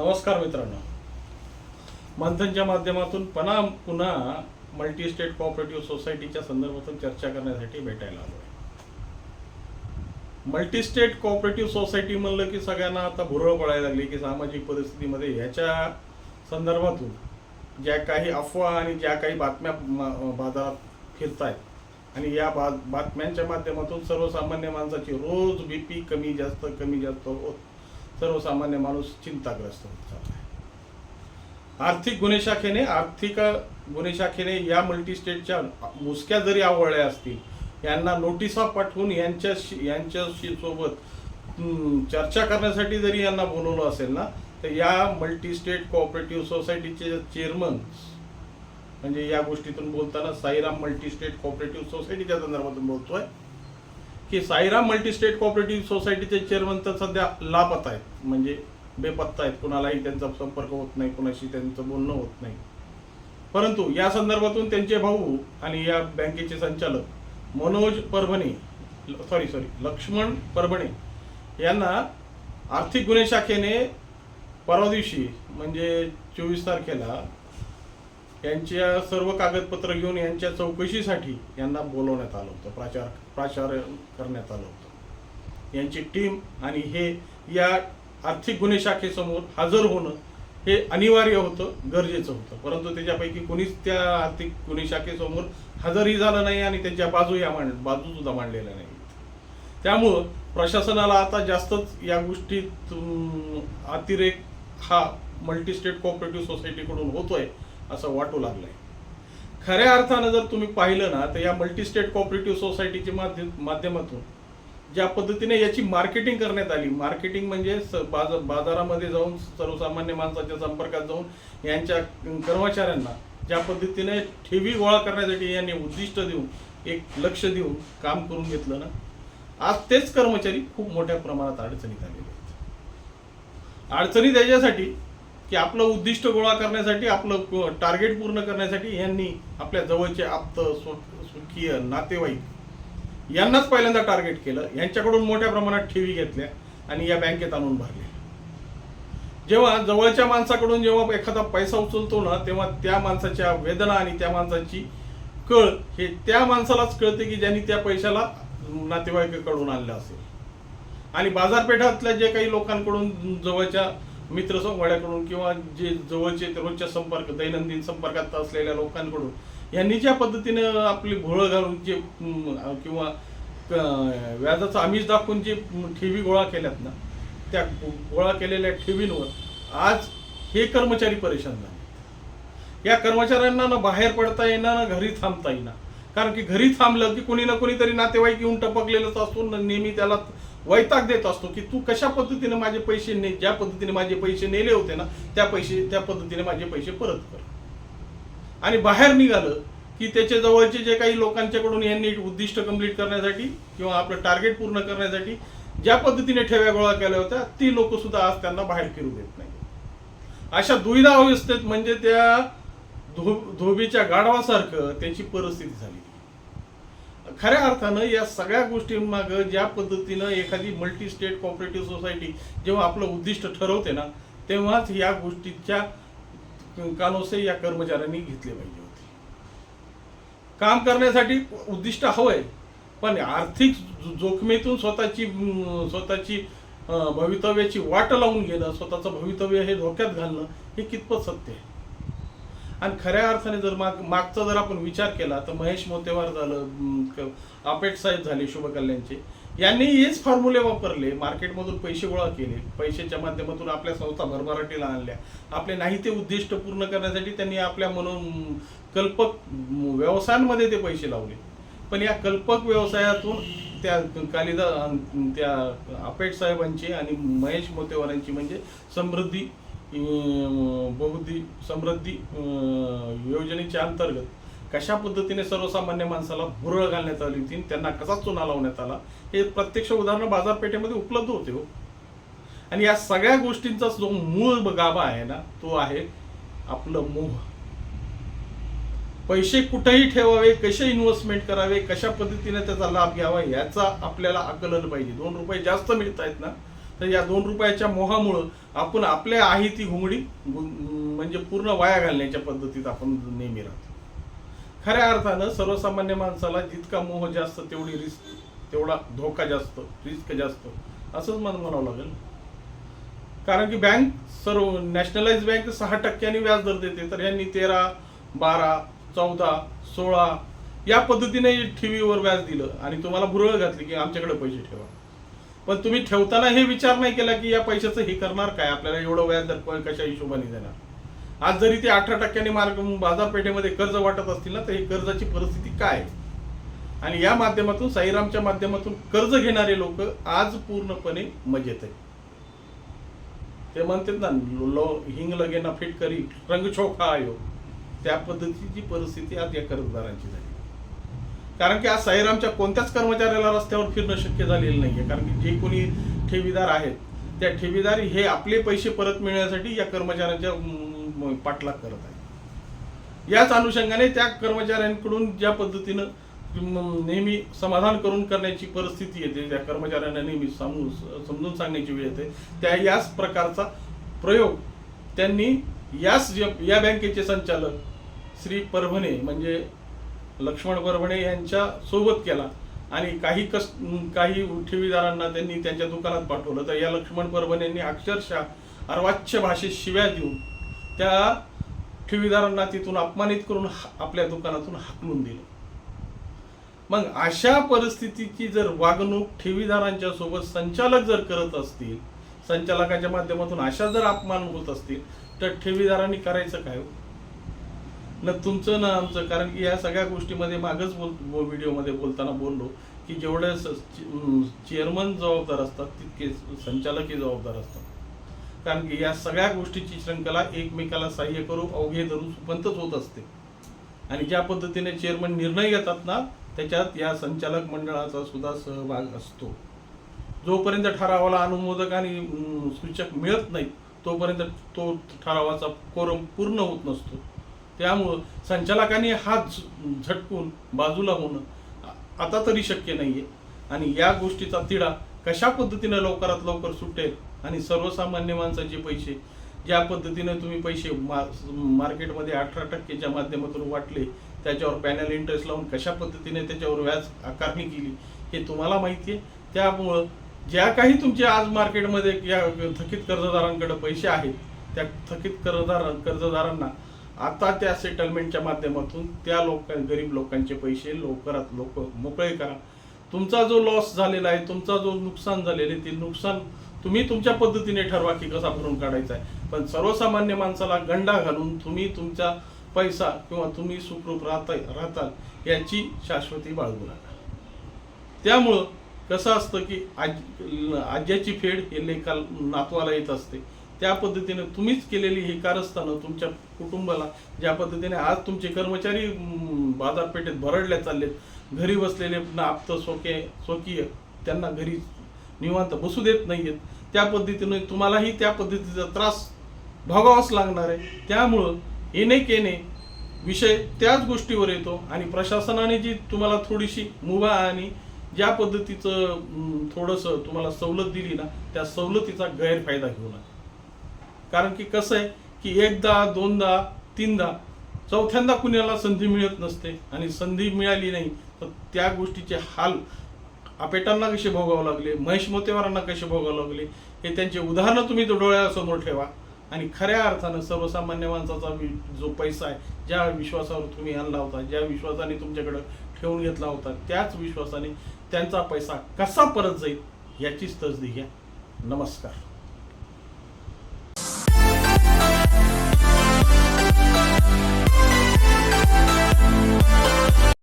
नमस्कार मित्रांनो. मंथनच्या माध्यमातून पुन्हा पुन्हा मल्टी स्टेट कॉपरेटिव्ह सोसायटीच्या संदर्भातून चर्चा करण्यासाठी भेटायला आलो आहे मल्टी स्टेट कॉपरेटिव्ह सोसायटी म्हणलं की सगळ्यांना आता भुरळ पडायला लागली की सामाजिक परिस्थितीमध्ये ह्याच्या संदर्भातून ज्या काही अफवा आणि ज्या काही बातम्या बाजारात फिरत आहेत आणि या बा बातम्यांच्या माध्यमातून सर्वसामान्य माणसाची रोज बी पी कमी जास्त कमी जास्त होत सर्वसामान्य माणूस चिंताग्रस्त होत चालला आहे आर्थिक गुन्हे शाखेने आर्थिक गुन्हे शाखेने या मल्टी स्टेटच्या मुसक्या जरी आवळल्या असतील यांना नोटिसा पाठवून यांच्याशी यांच्याशी सोबत चर्चा करण्यासाठी जरी यांना बोलवलं असेल ना तर या मल्टी स्टेट कोऑपरेटिव्ह सोसायटीचे चेअरमन म्हणजे या गोष्टीतून बोलताना साईराम मल्टी स्टेट कोऑपरेटिव्ह सोसायटीच्या संदर्भातून बोलतोय. की साईराम मल्टी स्टेट सोसायटीचे चेअरमन तर सध्या लापत आहेत. म्हणजे बेपत्ता आहेत. कुणालाही त्यांचा संपर्क होत नाही कुणाशी त्यांचं बोलणं होत नाही. परंतु या संदर्भातून त्यांचे भाऊ आणि या बँकेचे संचालक मनोज परभणे सॉरी सॉरी लक्ष्मण परभणे यांना आर्थिक गुन्हे शाखेने परवा दिवशी म्हणजे चोवीस तारखेला यांच्या सर्व कागदपत्र घेऊन यांच्या चौकशीसाठी यांना बोलवण्यात आलं होतं प्राचार प्राचार करण्यात आलं होतं. यांची टीम आणि हे या आर्थिक गुन्हे शाखेसमोर हजर होणं हे अनिवार्य होतं गरजेचं होतं. परंतु त्याच्यापैकी कोणीच त्या आर्थिक गुन्हे शाखेसमोर हजरही झालं नाही आणि त्यांच्या बाजू या मांड बाजू सुद्धा मांडलेल्या नाही त्यामुळं प्रशासनाला आता जास्तच या गोष्टीत अतिरेक हा मल्टी स्टेट कोऑपरेटिव्ह सोसायटीकडून होतोय. असं वाटू लागलंय. खऱ्या अर्थानं जर तुम्ही पाहिलं ना तर या मल्टी स्टेट कॉपरेटिव्ह सोसायटीच्या माध्यम माध्यमातून ज्या पद्धतीने याची मार्केटिंग करण्यात आली मार्केटिंग म्हणजे स- बाजा बाजारामध्ये जाऊन सर्वसामान्य माणसाच्या संपर्कात जाऊन यांच्या कर्मचाऱ्यांना ज्या पद्धतीने ठेवी गोळा करण्यासाठी यांनी उद्दिष्ट देऊन एक लक्ष देऊन काम करून घेतलं ना आज तेच कर्मचारी खूप मोठ्या प्रमाणात अडचणीत आलेले आहेत. अडचणी त्याच्यासाठी की आपलं उद्दिष्ट गोळा करण्यासाठी आपलं टार्गेट पूर्ण करण्यासाठी यांनी आपल्या जवळचे आप्त सुखीय नातेवाईक यांनाच पहिल्यांदा टार्गेट केलं. यांच्याकडून मोठ्या प्रमाणात ठेवी घेतल्या आणि या बँकेत आणून भरल्या जेव्हा जवळच्या माणसाकडून जेव्हा एखादा पैसा उचलतो ना तेव्हा त्या माणसाच्या वेदना आणि त्या माणसाची कळ हे त्या माणसालाच कळते की ज्यांनी त्या पैशाला नातेवाईकाकडून आणलं असेल. आणि बाजारपेठातल्या जे काही लोकांकडून जवळच्या मित्रसंवाड्याकडून किंवा जे जवळचे रोजच्या संपर्क दैनंदिन संपर्कात असलेल्या लोकांकडून यांनी ज्या पद्धतीनं आपली भोळं घालून जे किंवा व्याजाचं आमिष दाखवून जे ठेवी गोळा केल्यात ना त्या गोळा केलेल्या ठेवींवर आज हे कर्मचारी परेशान झाले. या कर्मचाऱ्यांना ना बाहेर पडता येणार ना घरी थांबता येणार कारण की घरी थांबलं की कोणी ना कोणीतरी नातेवाईक येऊन टपकलेलंच असतो न नेहमी त्याला वैताग देत असतो की तू कशा पद्धतीने माझे पैसे ने ज्या पद्धतीने माझे पैसे नेले होते ना त्या पैसे त्या पद्धतीने माझे पैसे परत कर. आणि बाहेर निघालं की त्याच्या जवळचे जे काही लोकांच्याकडून यांनी उद्दिष्ट कंप्लीट करण्यासाठी किंवा आपलं टार्गेट पूर्ण करण्यासाठी ज्या पद्धतीने ठेव्या गोळा केल्या होत्या ती लोक सुद्धा आज त्यांना बाहेर फिरू देत नाही अशा दुविधा अवस्थेत म्हणजे त्या धो धोबीच्या गाढवासारखं त्यांची परिस्थिती झाली. खऱ्या अर्थानं या सगळ्या गोष्टींमागं ज्या पद्धतीनं एखादी मल्टी स्टेट कॉपरेटिव्ह सोसायटी जेव्हा आपलं उद्दिष्ट ठरवते ना तेव्हाच या गोष्टीच्या कानोसे या कर्मचाऱ्यांनी घेतले पाहिजे होते. काम करण्यासाठी उद्दिष्ट हवंय पण आर्थिक जोखमीतून स्वतःची स्वतःची भवितव्याची वाट लावून घेणं स्वतःचं भवितव्य हे धोक्यात घालणं हे कितपत सत्य आहे? आणि खऱ्या अर्थाने जर माग मागचा जर आपण विचार केला तर महेश मोतेवार झालं क- आपेट साहेब झाले शुभकल्याणचे. यांनी हेच फॉर्म्युले वापरले मार्केटमधून पैसे गोळा केले पैशाच्या माध्यमातून आपल्या संस्था भरभराटीला आणल्या. आपले नाही ते उद्दिष्ट पूर्ण करण्यासाठी त्यांनी आपल्या म्हणून कल्पक व्यवसायांमध्ये ते पैसे लावले. पण या कल्पक व्यवसायातून त्या कालिदा त्या आपेट साहेबांची आणि महेश मोतेवारांची म्हणजे समृद्धी अं, बहुद्धी समृद्धी योजनेच्या अंतर्गत कशा पद्धतीने सर्वसामान्य माणसाला भुरळ घालण्यात आली होती त्यांना कसा चुना लावण्यात आला हे प्रत्यक्ष उदाहरणं बाजारपेठेमध्ये उपलब्ध होते हो. आणि या सगळ्या गोष्टींचा जो मूळ गाभा आहे ना तो आहे आपलं मोह. पैसे कुठेही ठेवावे कसे इन्व्हेस्टमेंट करावे कशा पद्धतीने त्याचा लाभ घ्यावा याचा आपल्याला आकलन पाहिजे. दोन रुपये जास्त मिळत आहेत ना तर या दोन रुपयाच्या मोहामुळं आपण आपल्या आहे ती घुंगडी म्हणजे पूर्ण वाया घालण्याच्या पद्धतीत आपण नेहमी राहतो. खऱ्या अर्थानं सर्वसामान्य माणसाला जितका मोह जास्त तेवढी रिस्क तेवढा धोका जास्त रिस्क जास्त असंच मला म्हणावं लागेल. कारण की बँक सर्व नॅशनलाइज बँक सहा टक्क्यांनी व्याज दर देते तर यांनी तेरा बारा चौदा सोळा या पद्धतीने ठेवीवर व्याज दिलं आणि तुम्हाला भुरळ घातली की आमच्याकडे पैसे ठेवा. पण तुम्ही ठेवताना हे विचार नाही केला की या पैशाचं हे करणार काय? आपल्याला एवढं व्याजदर कशा हिशोबाने देणार? आज जरी ते अठरा टक्क्यांनी मार्ग बाजारपेठेमध्ये कर्ज वाटत असतील ना तर ही कर्जाची परिस्थिती काय आहे? आणि या माध्यमातून साईरामच्या माध्यमातून कर्ज घेणारे लोक आज पूर्णपणे मजेत आहे ते म्हणतात ना लो हिंग लगे ना फिट करी रंग छोखा आयो त्या पद्धतीची परिस्थिती आज या कर्जदारांची झाली. कारण की आज साईरामच्या कोणत्याच कर्मचाऱ्याला रस्त्यावर फिरणं शक्य झालेलं नाहीये. कारण की जे कोणी ठेवीदार आहेत त्या ठेवीदार हे आपले पैसे परत मिळण्यासाठी या कर्मचाऱ्यांच्या पाठलाग करत आहेत. याच अनुषंगाने त्या कर्मचाऱ्यांकडून ज्या पद्धतीनं नेहमी समाधान करून करण्याची परिस्थिती येते त्या कर्मचाऱ्यांना नेहमी समू समजून सांगण्याची वेळ येते त्या याच प्रकारचा प्रयोग त्यांनी याच या बँकेचे संचालक श्री परभणे म्हणजे लक्ष्मण परभणे यांच्या सोबत केला आणि काही कस काही ठेवीदारांना त्यांनी त्यांच्या दुकानात पाठवलं तर या लक्ष्मण परभणे यांनी अक्षरशः अर्वाच्य भाषेत शिव्या देऊन त्या ठेवीदारांना तिथून अपमानित करून हा- आपल्या दुकानातून हाकलून दिलं मग अशा परिस्थितीची जर वागणूक ठेवीदारांच्या सोबत संचालक जर करत असतील संचालकाच्या माध्यमातून अशा जर अपमान होत असतील तर ठेवीदारांनी करायचं काय हो? न तुमचं ना आमचं. कारण की या सगळ्या गोष्टीमध्ये मागच बोल व्हिडिओमध्ये बोलताना बोललो की जेवढे चेअरमन जबाबदार असतात तितके संचालकही जबाबदार असतात. कारण की या सगळ्या गोष्टीची श्रृंखला एकमेकाला सहाय्य करू अवघे धरू सुपंतच होत असते. आणि ज्या पद्धतीने चेअरमन निर्णय घेतात ना त्याच्यात या संचालक मंडळाचा सुद्धा सहभाग असतो. जोपर्यंत ठरावाला अनुमोदक आणि सूचक मिळत नाहीत तोपर्यंत तो ठरावाचा कोरम पूर्ण होत नसतो. त्यामुळं संचालकांनी हात झ- झटकून बाजूला होणं आता तरी शक्य नाही आहे आणि या गोष्टीचा तिढा कशा पद्धतीने लवकरात लवकर सुटेल आणि सर्वसामान्य माणसाचे पैसे ज्या पद्धतीने तुम्ही पैसे मा- मार्केटमध्ये अठरा टक्केच्या माध्यमातून वाटले त्याच्यावर पॅनल इंटरेस्ट लावून कशा पद्धतीने त्याच्यावर व्याज आकारणी केली हे तुम्हाला माहिती आहे त्यामुळं ज्या काही तुमचे आज मार्केटमध्ये या थकीत कर्जदारांकडे पैसे आहेत त्या थकीत कर्जदार कर्जदारांना आता त्या सेटलमेंटच्या माध्यमातून त्या लोक गरीब लोकांचे पैसे लवकरात लोक मोकळे करा. तुमचा जो लॉस झालेला आहे तुमचा जो नुकसान झालेलं आहे ते नुकसान तुम्ही तुमच्या पद्धतीने ठरवा की कसा भरून काढायचा आहे. पण सर्वसामान्य माणसाला गंडा घालून तुम्ही तुमचा पैसा किंवा तुम्ही सुखरूप राहता राहताल याची शाश्वती बाळगू नका. त्यामुळं कसं असतं की आज आज्याची फेड हे लेखा नातवाला येत असते. त्या पद्धतीने तुम्हीच केलेली ही कारस्थानं तुमच्या कुटुंबाला ज्या पद्धतीने आज तुमचे कर्मचारी बाजारपेठेत भरडल्या चाललेत घरी बसलेले ना आप्त स्वके स्वकीय त्यांना घरी निवांत बसू देत नाहीयेत त्या पद्धतीने तुम्हालाही त्या पद्धतीचा त्रास भोगावाच लागणार आहे. त्यामुळं येणे केने विषय त्याच गोष्टीवर येतो आणि प्रशासनाने जी तुम्हाला थोडीशी मुभा आणि ज्या पद्धतीचं थोडंसं तुम्हाला सवलत दिली ना त्या सवलतीचा गैरफायदा घेऊ नका. कारण की कसं आहे की एकदा दोनदा तीनदा चौथ्यांदा कुणाला संधी मिळत नसते आणि संधी मिळाली नाही तर त्या गोष्टीचे हाल आपेटांना कसे भोगावं लागले महेश मोतेवारांना कसे भोगावं लागले हे त्यांचे उदाहरणं तुम्ही तो डोळ्यासमोर ठेवा. आणि खऱ्या अर्थानं सर्वसामान्य माणसाचा वि- जो पैसा आहे ज्या विश्वासावर तुम्ही आणला होता ज्या विश्वासाने तुमच्याकडं ठेवून घेतला होता त्याच विश्वासाने त्यांचा पैसा कसा परत जाईल याचीच तसदी घ्या. नमस्कार.